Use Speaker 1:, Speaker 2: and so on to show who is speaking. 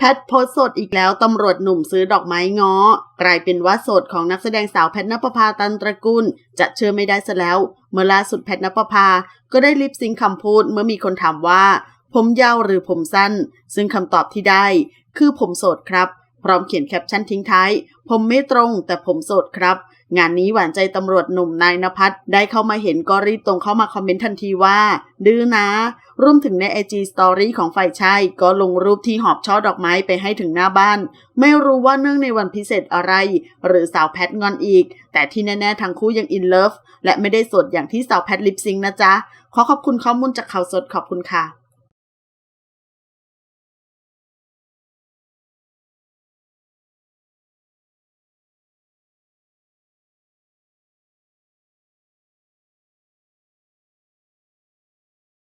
Speaker 1: แพทโพสสดอีกแล้วตำรวจหนุ่มซื้อดอกไม้ง้อ กลายเป็นว่าโสดของนักแสดงสาวแพทนปภาตันตระกูล จะเชื่อไม่ได้ซะแล้ว เมื่อล่าสุดแพทนปภาก็ได้ลิปซิงคำพูดเมื่อมีคนถามว่า ผมยาวหรือผมสั้น ซึ่งคำตอบที่ได้ คือผมโสดครับ ร้อมเขียนแคปชั่นทิ้งท้าย ผมไม่ตรงแต่ผมโสดครับ งานนี้หวานใจตำรวจหนุ่มนายนภัสได้เข้ามาเห็นก็รีบตรงเข้ามาคอมเมนต์ทันทีว่า ดื้อนะ รวมถึงใน IG Story ของฝ่ายชายก็ลงรูปที่หอบช่อดอกไม้ไปให้ถึงหน้าบ้าน ไม่รู้ว่าเนื่องในวันพิเศษอะไร หรือสาวแพทงอนอีก แต่ที่แน่ๆทั้งคู่ยังอินเลิฟและไม่ได้โสดอย่างที่สาวแพทลิปซิงนะจ๊ะขอขอบคุณข้อมูลจากข่าวสดขอบคุณค่ะ